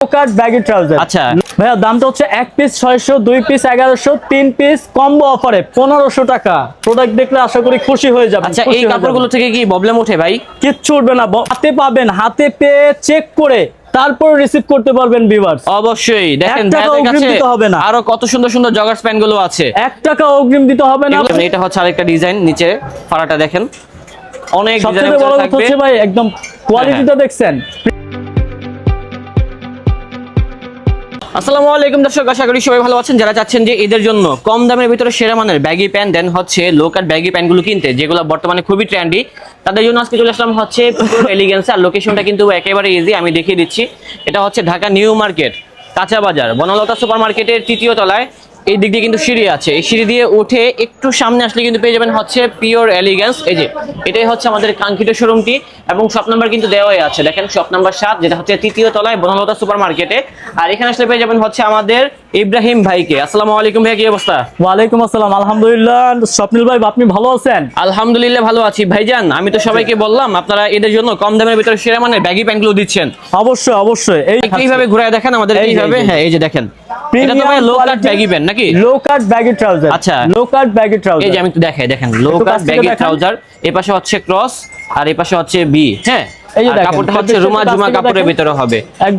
কাট baggy trouser. আচ্ছা। ভাইয়া দামটা হচ্ছে এক পিস ছয়শো দুই পিস এগারোশো তিন পিস কম্বো অফারে পনেরোশো টাকা। প্রোডাক্ট দেখলে আশা করি খুশি হয়ে যাবে আচ্ছা এই কাপড়গুলো থেকে কি প্রবলেম ওঠে ভাই? কিচ্ছু উঠবে না হাতে পাবেন হাতে পেয়ে চেক করে তারপর রিসিভ করতে পারবেন ভিউয়ার্স অবশ্যই দেখেন কাছে হবে না। আরও কত সুন্দর সুন্দর জগার্স প্যান্টগুলো আছে। এক টাকা অগ্রিম দিতে হবে না। এটা হচ্ছে আরেকটা ডিজাইন নিচে ফাড়াটা দেখেন। অনেক ডিজাইন থাকবে। ভাই একদম কোয়ালিটিটা দেখছেন। আসসালামু আলাইকুম দর্শক, আশা করি সবাই ভালো আছেন। যারা চাচ্ছেন যে এদের জন্য কম দামের ভিতরে সেরা মানের ব্যাগি প্যান্ট দেন হচ্ছে লো কাট ব্যাগি প্যান্টগুলো কিনতে, যেগুলো বর্তমানে খুবই ট্রেন্ডি তাদের জন্য আজকে চলে আসলাম হচ্ছে এলিগেন্স আর লোকেশনটা কিন্তু একেবারে ইজি আমি দেখিয়ে দিচ্ছি। এটা হচ্ছে ঢাকা নিউ মার্কেট, কাঁচা বাজার, বনলতা সুপার মার্কেটের তৃতীয় তলায়। এই দিক দিয়ে কিন্তু সিঁড়ি আছে। এই সিঁড়ি দিয়ে উঠে একটু সামনে আসলে কিন্তু পেয়ে যাবেন হচ্ছে পিওর এলিগেন্স এই যে, এটাই হচ্ছে আমাদের কাঙ্ক্ষিত শোরুমটি এবং শপ নাম্বার কিন্তু দেওয়াই আছে। দেখেন শপ নাম্বার সাত, যেটা হচ্ছে তৃতীয় তলায় বনলতা সুপার মার্কেটে আর এখানে আসলে পেয়ে যাবেন হচ্ছে আমাদের ইব্রাহিম ভাইকে। আসসালামু আলাইকুম ভাই কি অবস্থা? ওয়ালাইকুম আসসালাম। আলহামদুলিল্লাহ। স্বপ্নিল ভাই আপনি ভালো আছেন? আলহামদুলিল্লাহ ভালো আছি। ভাইজান আমি তো সবাইকে বললাম আপনারা এদের জন্য কম দামের ভিতরে সেরা মানে ব্যাগি প্যান্টগুলো দিচ্ছেন। অবশ্যই অবশ্যই। এই এইভাবে ঘুরায় দেখেন আমাদের এইভাবে হ্যাঁ এই যে দেখেন। এটা তো ভাই লো কাট ব্যাগি প্যান্ট নাকি? লো কাট ব্যাগি ট্রাউজার আচ্ছা। লো কাট ব্যাগি এই যে আমি একটু দেখাই দেখেন লো কাট ব্যাগি ট্রাউজার এই পাশে হচ্ছে ক্রস আর এই পাশে হচ্ছে বি হ্যাঁ? এই যে কাপড়টা হচ্ছে রুমা জুমা কাপড়ের ভিতরে হবে।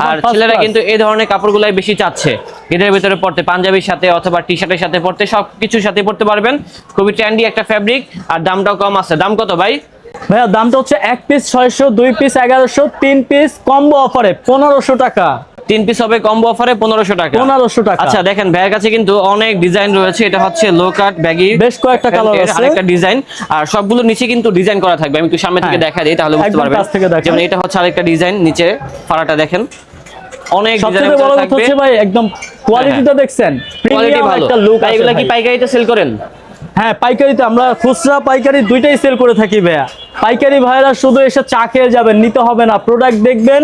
আর ছেলেরা কিন্তু এই ধরনের কাপড়গুলাই বেশি চাচ্ছে। এদের ভিতরে পড়তে পাঞ্জাবির সাথে অথবা টি শার্টের সাথে পড়তে সব কিছুর সাথে পড়তে পারবেন। খুবই ট্রেন্ডি একটা ফ্যাব্রিক আর দামটাও কম আছে। দাম কত ভাই? ভাইয়া দামটা হচ্ছে এক পিস ছয়শো দুই পিস এগারোশো তিন পিস কম্বো অফারে পনেরোশো টাকা। তিন পিস হবে কম্বো অফারে পনেরোশো টাকা। পনেরোশো টাকা। আচ্ছা দেখেন ভাইয়ের কাছে কিন্তু অনেক ডিজাইন রয়েছে। এটা হচ্ছে লো কাট ব্যাগি বেশ কয়েকটা colour আছে। আরেকটা ডিজাইন আর সবগুলো নিচে কিন্তু ডিজাইন করা থাকবে। আমি একটু সামনে থেকে হ্যাঁ। দেখা দিই তাহলে বুঝতে পারবেন। যেমন এটা হচ্ছে আরেকটা ডিজাইন নিচে ফাড়াটা দেখেন। অনেক ডিজাইন বড় কথা হচ্ছে ভাই একদম কোয়ালিটিটা দেখছেন। কোয়ালিটি ভালো। একটা লুক এগুলা কি পাইকারিতে সেল করেন? হ্যাঁ পাইকারিতে আমরা খুচরা পাইকারি দুইটাই সেল করে থাকি ভাইয়া। পাইকারি ভাইরা শুধু এসে চা খেয়ে যাবেন নিতে হবে না। প্রোডাক্ট দেখবেন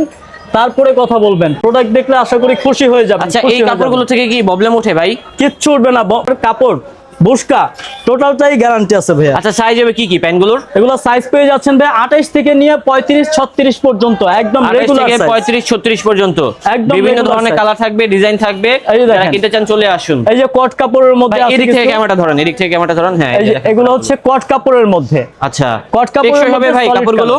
তারপরে কথা বলবেন। প্রোডাক্ট দেখলে আশা করি খুশি হয়ে যাবেন আচ্ছা এই কাপড়গুলো থেকে কি প্রবলেম ওঠে ভাই? কিচ্ছু উঠবে না কাপড় বুসকা টোটালটাই গ্যারান্টি আছে ভাইয়া। আচ্ছা সাইজ হবে কি কি প্যান্টগুলোর? এগুলো সাইজ পেয়ে যাচ্ছেন ভাই আঠাইশ থেকে নিয়ে পঁয়ত্রিশ ছত্রিশ পর্যন্ত একদম রেগুলার থেকে পঁয়ত্রিশ ছত্রিশ পর্যন্ত। একদম বিভিন্ন ধরনের কালার থাকবে ডিজাইন থাকবে। এই যে যারা কিনতে চান চলে আসুন। এই যে কট কাপড়ের মধ্যে আছে এদিক থেকে। ক্যামেরাটা ধরেন এদিক থেকে ক্যামেরাটা ধরেন। হ্যাঁ এগুলো হচ্ছে কট কাপড়ের মধ্যে। আচ্ছা। কট কাপড়ের হবে মধ্যে ভাই কাপড়গুলো?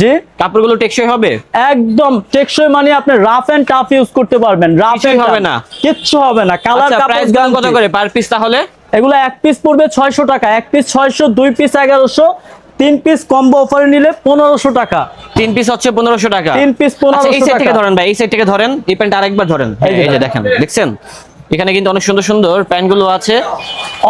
জি? কাপড়গুলো টেকসই হবে? একদম টেকসই মানে আপনি রাফ এন্ড টাফ ইউজ করতে পারবেন রাফ এন্ড হবে না। কিচ্ছু হবে না। কালার আচ্ছা কাপড় প্রাইস কত করে পার পিস তাহলে? এগুলো এক পিস পড়বে ছয়শো টাকা এক পিস ছয়শো দুই পিস এগারোশো তিন পিস কম্বো অফারে নিলে পনেরোশো টাকা। তিন পিস হচ্ছে পনেরোশো টাকা। তিন piece আচ্ছা, এই 1500 সাইড থেকে ধরেন ভাই এই সাইড থেকে ধরেন এই প্যান্ট আরেকবার ধরেন। এই যে এই যে দেখেন দেখছেন? এখানে কিন্তু অনেক সুন্দর সুন্দর প্যান্টগুলো আছে।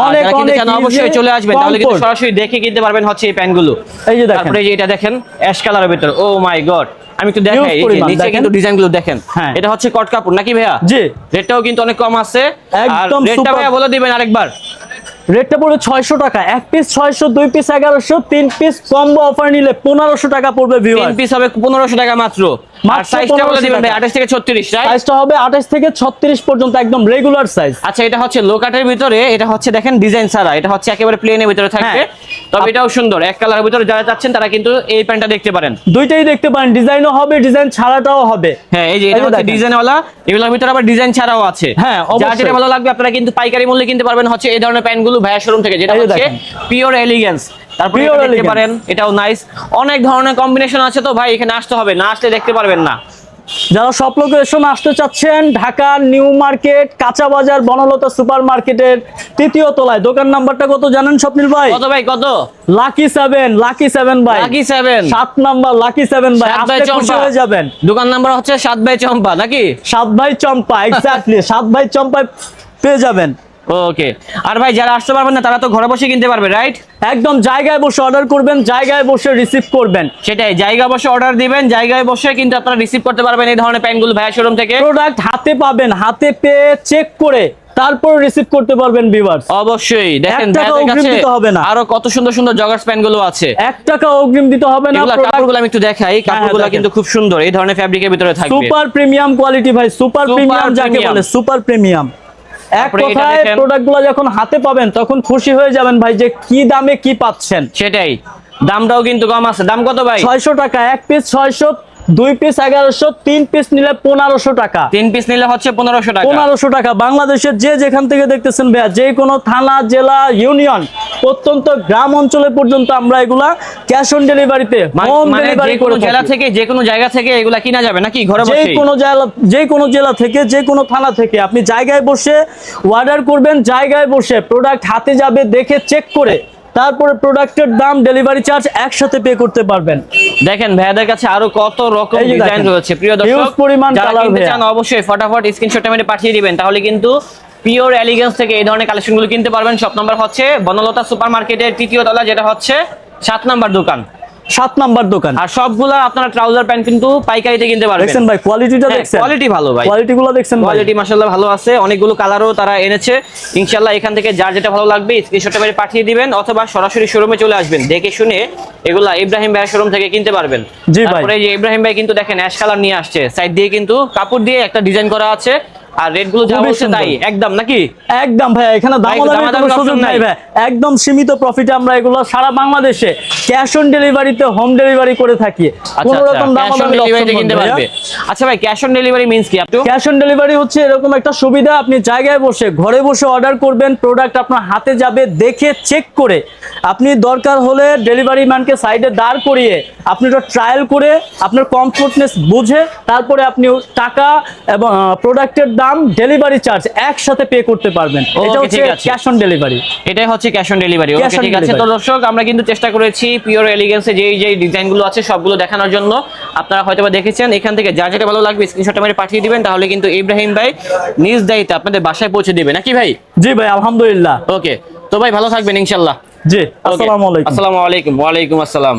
অনেক, অনেক অবশ্যই চলে আসবেন তাহলে কিন্তু সরাসরি দেখে কিনতে পারবেন হচ্ছে এই প্যান্টগুলো এই যে দেখেন। তারপরে এটা দেখেন অ্যাশ কালারের ভিতর। ও মাই গড আমি একটু দেখাই নিচে কিন্তু ডিজাইনগুলো দেখেন। হ্যাঁ। এটা হচ্ছে কট কাপড় নাকি ভাইয়া? জি। রেটটাও কিন্তু অনেক কম আছে। একদম রেটটা। ভাইয়া বলে দিবেন আরেকবার। রেটটা পড়বে ছয়শো টাকা। এক পিস ছয়শো দুই পিস এগারোশো তিন পিস কম্বো অফার নিলে পনেরোশো টাকা পড়বে তিন পিস হবে পনেরোশো টাকা মাত্র। সাইজটা বলে 1500 দিবেন ভাই টাকা। আঠাশ থেকে ছত্রিশ রাইট সাইজটা হবে আঠাশ থেকে ছত্রিশ পর্যন্ত একদম রেগুলার সাইজ আচ্ছা এটা হচ্ছে লোকাটের ভিতরে এটা হচ্ছে দেখেন ডিজাইন ছাড়া এটা হচ্ছে একেবারে প্লেনের ভিতরে থাকবে। হ্যাঁ। তবে এটাও সুন্দর এক কালারের ভিতরে যারা চাচ্ছেন তারা কিন্তু এই প্যান্টটা দেখতে পারেন। দুইটাই দেখতে পারেন ডিজাইনও হবে ডিজাইন ছাড়াটাও হবে। হ্যাঁ এই যে এই এটা হচ্ছে ডিজাইনওয়ালা এগুলোর ভিতরে আবার ডিজাইন ছাড়াও আছে। হ্যাঁ, যার যেটা ভালো লাগবে আপনারা কিন্তু পাইকারি মূল্যে কিনতে পারবেন হচ্ছে এই ধরনের প্যান্টগুলো ভাইয়া শোরুম থেকে যেটা হচ্ছে। পিওর এলিগেন্স তারপরে দেখতে পারেন এটাও নাইস অনেক ধরনের কম্বিনেশন আছে তো ভাই এখানে আসতে হবে না আসলে দেখতে পারবেন না। যারা সব লোকেশন আসতে চাচ্ছেন ঢাকা নিউ মার্কেট কাঁচা বাজার বনলতা সুপার মার্কেটের তৃতীয় তলায় দোকান নাম্বারটা কত জানেন স্বপ্নিল ভাই? কত ভাই কত? লাকি সেভেন লাকি সেভেন ভাই। লাকি সেভেন সাত নাম্বার লাকি সেভেন ভাই। সাত আসতে খুশি। হয়ে যাবেন। দোকান নাম্বার হচ্ছে সাত বাই চম্পা নাকি? সাত ভাই চম্পা এক্স্যাক্টলি সাত ভাই চম্পায় পেয়ে যাবেন। ওকে আর ভাই যারা আসতে পারবেন না তারা তো ঘরে বসে কিনতে পারবে রাইট একদম জায়গায় বসে অর্ডার করবেন জায়গায় বসে রিসিভ করবেন। সেটাই জায়গা বসে অর্ডার দিবেন জায়গায় বসে কিন্তু আপনারা রিসিভ করতে পারবেন এই ধরনের প্যান্টগুলো ভাইয়া শোরুম থেকে। প্রোডাক্ট হাতে পাবেন হাতে পেয়ে চেক করে তারপর রিসিভ করতে পারবেন ভিউয়ার্স অবশ্যই দেখেন দিতে হবে না। আরও কত সুন্দর সুন্দর জগার্স প্যান্টগুলো আছে। এক টাকা অগ্রিম দিতে হবে না কাপড়গুলো আমি একটু দেখাই কাপড়গুলো দেখেন। কিন্তু খুব সুন্দর এই ধরনের ফ্যাব্রিকের ভিতরে থাকবে। সুপার প্রিমিয়াম কোয়ালিটি ভাই সুপার প্রিমিয়াম যাকে বলে সুপার প্রিমিয়াম এক কথায় প্রোডাক্টগুলো যখন হাতে পাবেন তখন খুশি হয়ে যাবেন ভাই যে কি দামে কি পাচ্ছেন। সেটাই। দামটাও কিন্তু কম আছে। দাম কত ভাই? ছয়শো টাকা এক পিস ছয়শো দুই পিস এগারোশো তিন পিস নিলে পনেরোশো টাকা। তিন পিস নিলে হচ্ছে পনেরোশো টাকা। পনেরোশো টাকা। বাংলাদেশের যে যেখান থেকে দেখতেছেন ভাইয়া যে কোনো থানা জেলা ইউনিয়ন প্রত্যন্ত গ্রাম অঞ্চলে পর্যন্ত আমরা এগুলা ক্যাশ অন ডেলিভারিতে হোম ডেলিভারি করে জেলা থেকে। যে কোনো জায়গা থেকে এগুলা কিনা যাবে নাকি ঘরে যে কোনো জেলা যে কোনো জেলা থেকে যে কোনো থানা থেকে। আপনি জায়গায় বসে অর্ডার করবেন জায়গায় বসে প্রোডাক্ট হাতে যাবে দেখে চেক করে তারপরে প্রোডাক্টের দাম ডেলিভারি চার্জ একসাথে পে করতে পারবেন। দেখেন ভাইয়াদের কাছে আরও কত রকম ডিজাইন রয়েছে। প্রিয় দর্শক পরিমাণ যারা colour কিনতে চান অবশ্যই ফটাফট স্ক্রিনশটটা মেরে পাঠিয়ে দিবেন। তাহলে কিন্তু পিওর এলিগেন্স থেকে এই ধরনের কালেকশনগুলো কিনতে পারবেন। শপ নাম্বার হচ্ছে বনলতা সুপার মার্কেটের তৃতীয় তলা যেটা হচ্ছে সাত নাম্বার দোকান। সাত নাম্বার দোকান। আর সবগুলা আপনারা ট্রাউজার প্যান্ট কিন্তু পাইকারিতে কিনতে পারবেন। দেখছেন ভাই কোয়ালিটিটা দেখছেন। quality ভালো ভাই। কোয়ালিটি গুলো দেখছেন কোয়ালিটি মাশাআল্লাহ ভালো আছে অনেকগুলো কালারও তারা এনেছে। ইনশাআল্লাহ এখান থেকে যার যেটা ভালো লাগবে স্ক্রিনশটটা মেরে পাঠিয়ে দিবেন অথবা সরাসরি শোরুমে চলে আসবেন দেখে শুনে এগুলা ইব্রাহিম ভাই শোরুম থেকে কিনতে পারবেন। জি ভাই। তারপরে ইব্রাহিম ভাই কিন্তু দেখেন অ্যাশ কালার নিয়ে আসছে। সাইড দিয়ে কিন্তু কাপড় দিয়ে একটা ডিজাইন করা আছে। আর রেডগুলো যা বলছে তাই একদম নাকি? একদম ভাই এখানে সুযোগ নাই। ভাই। একদম সীমিত প্রফিটে আমরা এগুলো সারা বাংলাদেশে ক্যাশ অন ডেলিভারিতে হোম ডেলিভারি করে থাকি। আচ্ছা কোনো আচ্ছা রকম ডেলিভারিতে কিনতে পারবে। আচ্ছা ভাই ক্যাশ অন ডেলিভারি মিন্স কি আপনি ক্যাশ অন ডেলিভারি হচ্ছে এরকম একটা সুবিধা আপনি জায়গায় বসে ঘরে বসে অর্ডার করবেন প্রোডাক্ট আপনার হাতে যাবে দেখে চেক করে। আপনি দরকার হলে ডেলিভারি ম্যানকে সাইডে দাঁড় করিয়ে আপনি ওটা ট্রায়াল করে আপনার কমফোর্টনেস বুঝে তারপরে আপনি টাকা এবং প্রোডাক্টের দাম ডেলিভারি চার্জ একসাথে পে করতে পারবেন। এটা হচ্ছে ক্যাশ অন ডেলিভারি এটাই হচ্ছে ক্যাশ অন ডেলিভারি ওকে ঠিক আছে। তো দর্শক আমরা কিন্তু চেষ্টা করেছি পিওর এলিগেন্সে যেই যেই ডিজাইনগুলো আছে সবগুলো দেখানোর জন্য। আপনারা হয়তোবা দেখেছেন এখান থেকে যা যেটা ভালো লাগবে স্ক্রিনশটটা মেরে পাঠিয়ে দিবেন তাহলে কিন্তু ইব্রাহিম ভাই নিজ দায়িত্বে আপনাদের বাসায় পৌঁছে দিবে। নাকি ভাই? জি ভাই আলহামদুলিল্লাহ। ওকে তো ভাই ভালো থাকবেন ইনশাল্লাহ। জি আসসালামু আলাইকুম। আসসালামু আলাইকুম। ওয়ালাইকুম আসসালাম।